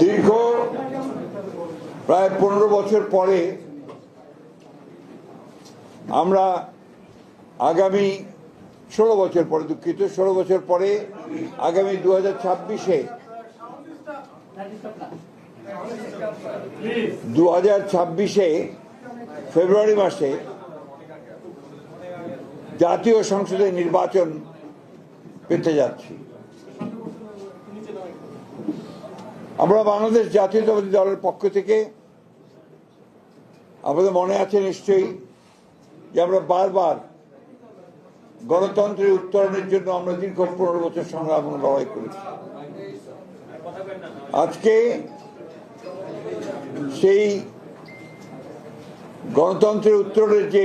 দীর্ঘ প্রায় পনেরো বছর পরে আমরা আগামী ষোলো বছর পরে, দুঃখিত, ষোলো বছর পরে আগামী দু হাজার ছাব্বিশে দু হাজার ছাব্বিশে ফেব্রুয়ারি মাসে জাতীয় সংসদে নির্বাচন পেতে যাচ্ছি। আমরা বাংলাদেশ জাতীয়তাবাদী দলের পক্ষ থেকে আমাদের মনে আছে নিশ্চয়ই যে আমরা বারবার গণতন্ত্রের উত্তরণের জন্য আমরা দীর্ঘ পনেরো বছর সংগ্রাম লড়াই করেছি। আজকে সেই গণতন্ত্রের উত্তরণের যে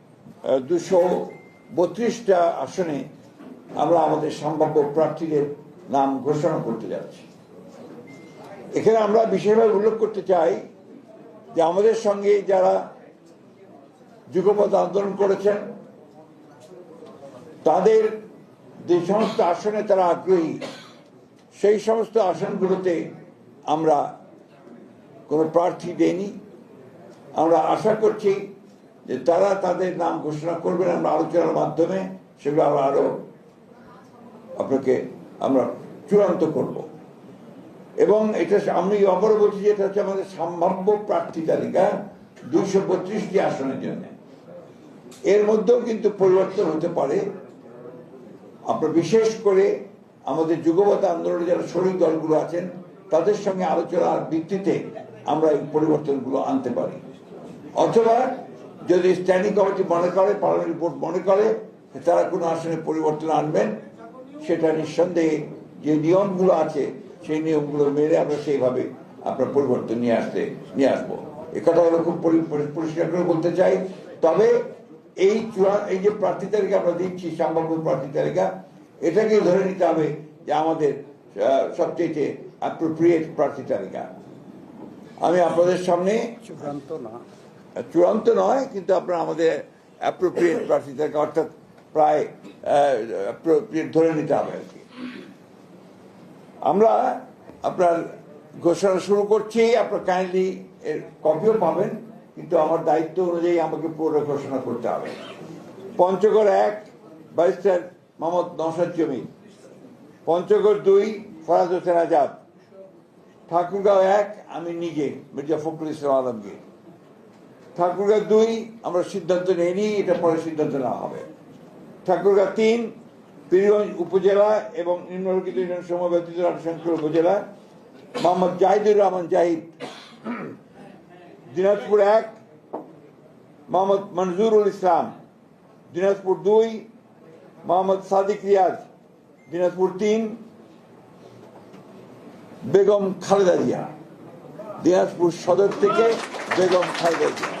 দুশো বত্রিশটা আসনে আমরা আমাদের সম্ভাব্য প্রার্থীদের নাম ঘোষণা করতে যাচ্ছি। এখানে আমরা বিশেষভাবে উল্লেখ করতে চাই যে আমাদের সঙ্গে যারা যুগপথ আন্দোলন করেছেন, তাদের যে সমস্ত আসনে তারা আগ্রহী, সেই সমস্ত আসনগুলোতে আমরা কোনো প্রার্থী দেইনি। আমরা আশা করছি যে তারা তাদের নাম ঘোষণা করবেন, আমরা আলোচনার মাধ্যমে সেগুলো আমরা আরও আপনাকে আমরা চূড়ান্ত করব। এবং এটা আমি অপর বলছি যে এটা হচ্ছে আমাদের সম্ভাব্য প্রার্থী তালিকা, দুইশো বত্রিশটি আসনের জন্য। এর মধ্যেও কিন্তু পরিবর্তন হতে পারে। আপনার বিশেষ করে আমাদের যুগপথ আন্দোলনে যারা শরীর দলগুলো আছেন, তাদের সঙ্গে আলোচনার ভিত্তিতে আমরা এই পরিবর্তনগুলো আনতে পারি। অথবা যদি স্ট্যান্ডিং কমিটি মনে করে পার্লামেন্ট বোর্ড মনে করে, তারা কোনো আসনে পরিবর্তন আনবেন, সেটা নিঃসন্দেহে যে নিয়মগুলো আছে, সেই নিয়মগুলো মেনে আমরা সেইভাবে আপনার পরিবর্তন নিয়ে আসতে, নিয়ে আসব। এ কথাগুলো খুব পরি- পরি- পরিষ্কার করে বলতে চাই। তবে এই চূড়া, এই যে প্রার্থী তালিকা আমরা দিচ্ছি, সম্ভাব্য প্রার্থী তালিকা এটাকে ধরে নিতে হবে যে আমাদের সবচেয়ে অ্যাপ্রোপ্রিয়েট প্রার্থী তালিকা। আমি আপনাদের সামনে চূড়ান্ত না। চূড়ান্ত নয়, কিন্তু আপনার আমাদের অ্যাপ্রোপ্রিয়েট প্রার্থী তালিকা অর্থাৎ প্রায় অ্যাপ্রোপ্রিয়েট ধরে নিতে হবে আর কি। আমরা আপনার ঘোষণা শুরু করছি, আপনার কাইন্ডলি এর কপিও পাবেন, কিন্তু আমার দায়িত্ব অনুযায়ী আমাকে পুরো ঘোষণা করতে হবে। পঞ্চগড় এক ব্যারিস্টার মোহাম্মদ নসাদ জমি। পঞ্চগড় দুই, ফরাজ হোসেন আজাদ। ঠাকুরগাঁও এক, আমি নিজে, মির্জা ফখরুল ইসলাম আলমগীর। ঠাকুরগাঁও দুই, আমরা সিদ্ধান্ত নেইনি, এটা পরে সিদ্ধান্ত নেওয়া হবে। ঠাকুরগা তিন, পীরগঞ্জ উপজেলা এবং নিম্নলিখিত ইউনিয়ন সময় ব্যতীত রাজশঙ্কর উপজেলা, মোহাম্মদ জাহিদুর রহমান জাহিদ। দিনাজপুর এক, মোহাম্মদ মনজুরুল ইসলাম। দিনাজপুর দুই, মোহাম্মদ সাদিক রিয়াজ। দিনাজপুর তিন, বেগম খালেদা জিয়া। দিনাজপুর সদর থেকে বেগম খালেদা জিয়া।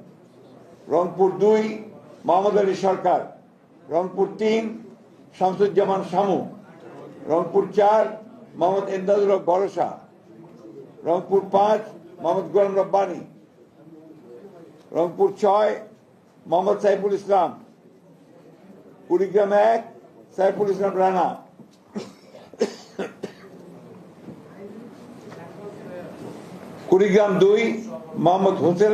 রংপুর দুই মোহাম্মদ আলী সরকার। রংপুর তিন, শামসুজ্জামান শামু। রংপুর চার, মোহাম্মদ এমদাদুল ভরসা। রংপুর পাঁচ, মোহাম্মদ গোলাম রব্বানি। রংপুর ছয়, মোহাম্মদ সাইফুল ইসলাম। কুড়িগ্রাম এক, সাইফুল ইসলাম রানা। কুড়িগ্রাম দুই, মোহাম্মদ হোসেন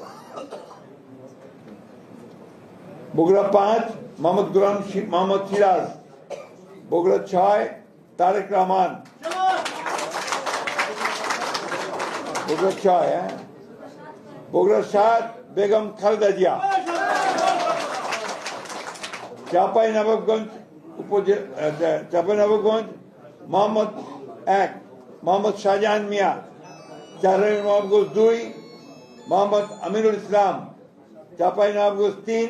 বগুড়া পাঁচ মোহাম্মদ গুলাম মোহাম্মদ সিরাজ বগুড়া ছয় তারেক রহমান বগুড়া ছয় হ্যাঁ বগুড়া সাত বেগম খালেদা জিয়া চাপাই নবাবগঞ্জ উপজেলা চাপাই নবাবগঞ্জ মোহাম্মদ এক মোহাম্মদ শাহজাহান মিয়া চারাই নবাবগঞ্জ দুই মোহাম্মদ আমিরুল ইসলাম চাপাই নবাবগঞ্জ তিন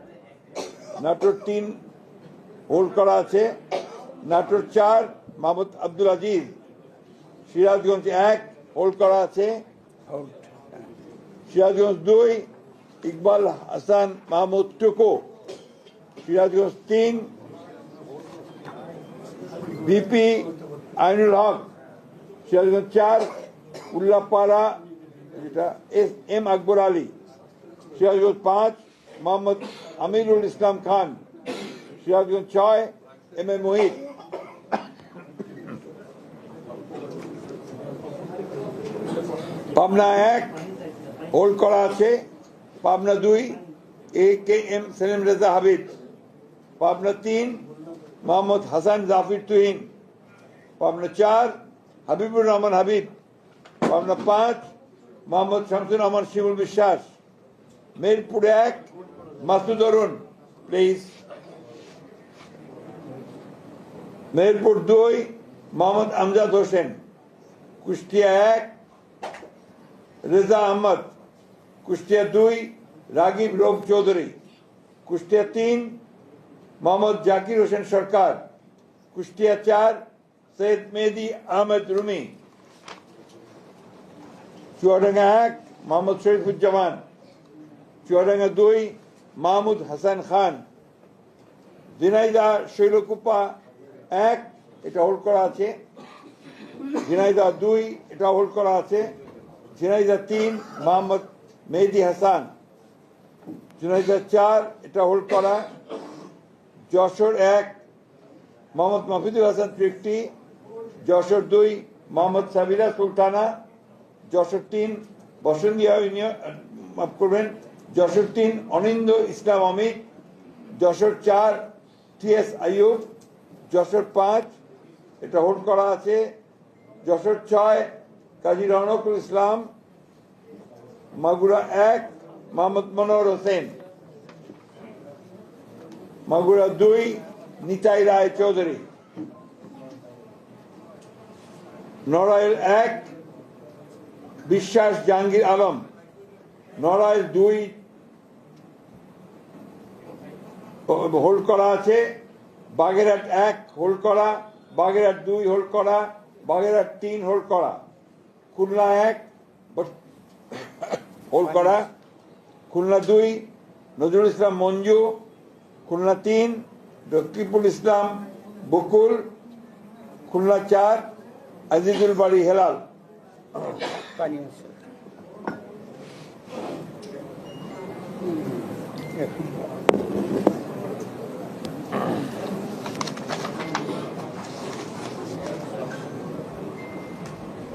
নাটোর তিন হোল্ড করা আছে। নাটোর চার, মাহমুদ আব্দুল আজিজ। সিরাজগঞ্জ এক হোল্ড করা আছে। সিরাজগঞ্জ দুই, ইকবাল হাসান, মাহমুদ টুকু। সিরাজগঞ্জ তিন, ভিপি আইনুল হক। সিরাজগঞ্জ চার, উল্লাপাড়া, যেটা এস এম আকবর আলী। সিরাজগঞ্জ পাঁচ মোহাম্মদ আমিরুল ইসলাম খান সিরাজগঞ্জ ছয় এম এ মোহিত পাবনা এক হোল্ড করা আছে পাবনা দুই A K M Selim Reza Habib Pabna তিন মোহাম্মদ হাসান জাফির তুহিন পাবনা চার হাবিবুর রহমান হাবিব পাবনা পাঁচ মোহাম্মদ শামসুর রহমান শিমুল বিশ্বাস মেরপুর এক মাসুদ অরুণ প্লিজ মেহেরপুর দুই, মোহাম্মদ আমজাদ হোসেন, কুষ্টিয়া এক, রেজা আহমদ, কুষ্টিয়া দুই, রাগিব রোগ চৌধুরী, কুষ্টিয়া তিন, মোহাম্মদ জাকির হোসেন সরকার, কুষ্টিয়া চার, সৈয়দ মেহেদি আহমেদ রুমি। চুয়াডাঙ্গা এক, মোহাম্মদ শরীফুজ্জামান। চুয়াডাঙ্গা দুই মাহমুদ হাসান খান, ঝিনাইদা শৈলকুপা এক, এটা হোল্ড করা আছে, ঝিনাইদা দুই, এটা হোল্ড করা আছে, ঝিনাইদা তিন মোহাম্মদ মেহেদি হাসান। ঝিনাইদা চার, এটা হোল্ড করা, যশোর এক, মোহাম্মদ মাফিদুল হাসান তৃপ্তি যশোর দুই, মোহাম্মদ সাবিরা সুলতানা, যশোর তিন বসন্তিয়া ইউনিয়ন, মাফ করবেন যশোর তিন, অনিন্দ ইসলাম অমিত, যশোর চার, টি এস আইয়ুব, যশোর পাঁচ, এটা হোল্ড করা আছে, যশোর ছয়, কাজী রনকুল ইসলাম, মাগুরা এক, মোহাম্মদ মনোহর হোসেন। মাগুরা দুই, নিতাই রায় চৌধুরী। নড়াইল এক, বিশ্বাস জাহাঙ্গীর আলম। নড়াইল দুই হোল্ড করা আছে। বাগেরহাট এক হোল্ড করা। বাগেরহাট দুই হোল্ড করা। বাগেরহাট তিন হোল্ড করা। খুলনা এক হোল্ড করা। খুলনা দুই, নজরুল ইসলাম মঞ্জু। খুলনা তিন রকিবুল ইসলাম বকুল। খুলনা চার, আজিজুল বাড়ি হেলাল। পানি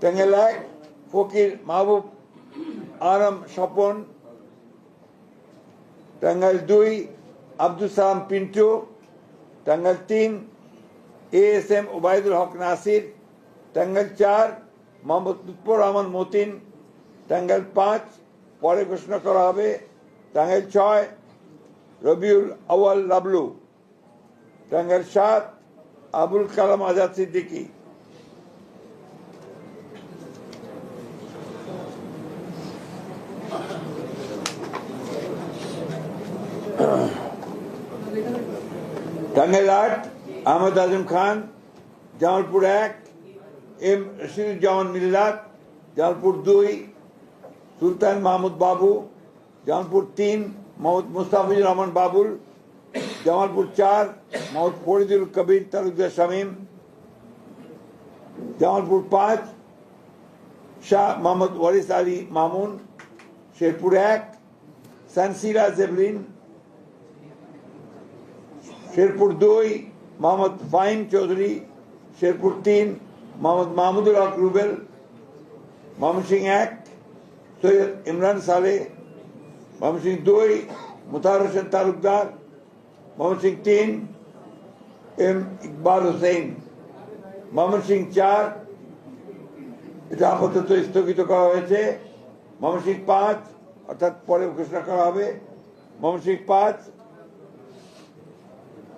টাঙ্গাইল এক ফকির মাহবুব আরম স্বপন টাঙ্গাইল দুই, আব্দুল সালাম পিন্টু টাঙ্গাইল তিন A S M Obaidul Haque Nasir Tangail চার, মোহাম্মদ লুৎফর রহমান মতিন টাঙ্গাইল পাঁচ, পরে ঘোষণা করা হবে টাঙ্গাইল ছয়, রবিউল আওয়াল লাবলু টাঙ্গাইল সাত, আবুল কালাম আজাদ সিদ্দিকী। টাঙ্গাইল আট আহমদ আজম খান জামালপুর এক এম রশিদুজ্জামান মিল্লাত জামালপুর দুই সুলতান মাহমুদ বাবু জামালপুর তিন মোহাম্মদ মুস্তাফিজুর রহমান বাবুল জামালপুর চার মোহাম্মদ ফরিদুল কবির তালুকদার শামীম জামালপুর পাঁচ শাহ মোহাম্মদ ওয়ারিস আলী মামুন শেরপুর এক সানসিরা জেবলিন শেরপুর দুই, মোহাম্মদ ফাহিম চৌধুরী, শেরপুর তিন, মোহাম্মদ মাহমুদুল হক রুবেল, মোহাম্মদ সিং এক, সৈয়দ ইমরান সালে, মোহাম্মদ সিং দুই মুতার হোসেন তালুকদার, মোহাম্মদ সিং তিন, এম ইকবাল হোসেন। মোহাম্মদ সিং চার, এটা আপাতত স্থগিত করা হয়েছে। মোহাম্মদ সিং পাঁচ, অর্থাৎ পরে ঘোষণা করা হবে। মোহাম্মদ সিং পাঁচ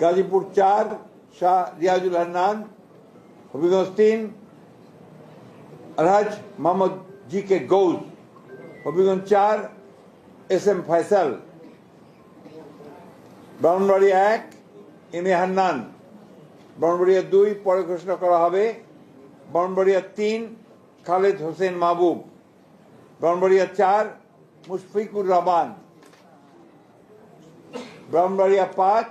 গাজীপুর চার, শাহ রিয়াজুল হান্নান, হবিগঞ্জ তিন আলহাজ মোহাম্মদ জি কে গৌস, হবিগঞ্জ চার, এস এম ফয়সাল। ব্রাহ্মণবাড়িয়া এক, এম এ হান্নান। ব্রাহ্মণবাড়িয়া দুই, পরে ঘোষণা করা হবে। ব্রাহ্মণবাড়িয়া তিন, খালেদ হোসেন মাহবুব। ব্রাহ্মণবাড়িয়া চার, মুশফিকুর রহমান। ব্রাহ্মণবাড়িয়া পাঁচ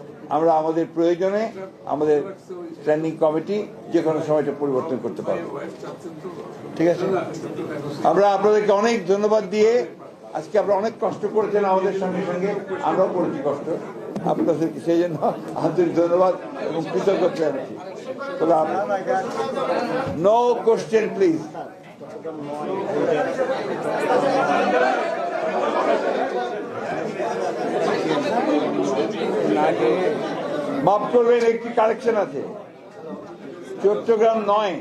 আমরা আমাদের প্রয়োজনে আমাদের স্ট্যান্ডিং কমিটি যে কোনো সময়টা পরিবর্তন করতে পারব। ঠিক আছে? আমরা আপনাদেরকে অনেক ধন্যবাদ দিয়ে আজকে আপনারা অনেক কষ্ট করেছেন আমাদের সঙ্গে সঙ্গে। আমরাও করেছি কষ্ট। আপনাদেরকে সেই জন্য আন্তরিক ধন্যবাদ এবং কৃতজ্ঞতা জানাচ্ছি। নো কোশ্চেন প্লিজ মাফ করবেন একটি কালেকশন আছে। চট্টগ্রাম নয়।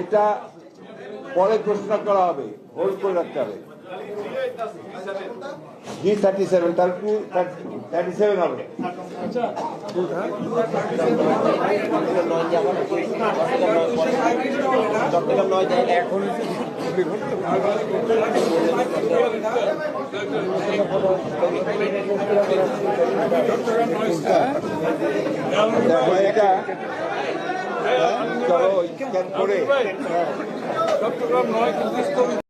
এটা পরে ঘোষণা করা হবে। হোল্ড করে রাখতে হবে। জি থার্টি সেভেন তার টু থার্টি সেভেন হবে? চট্টগ্রাম নয় যায় এখন এটা চলো স্ক্যান করে। চট্টগ্রাম নয় কিন্তু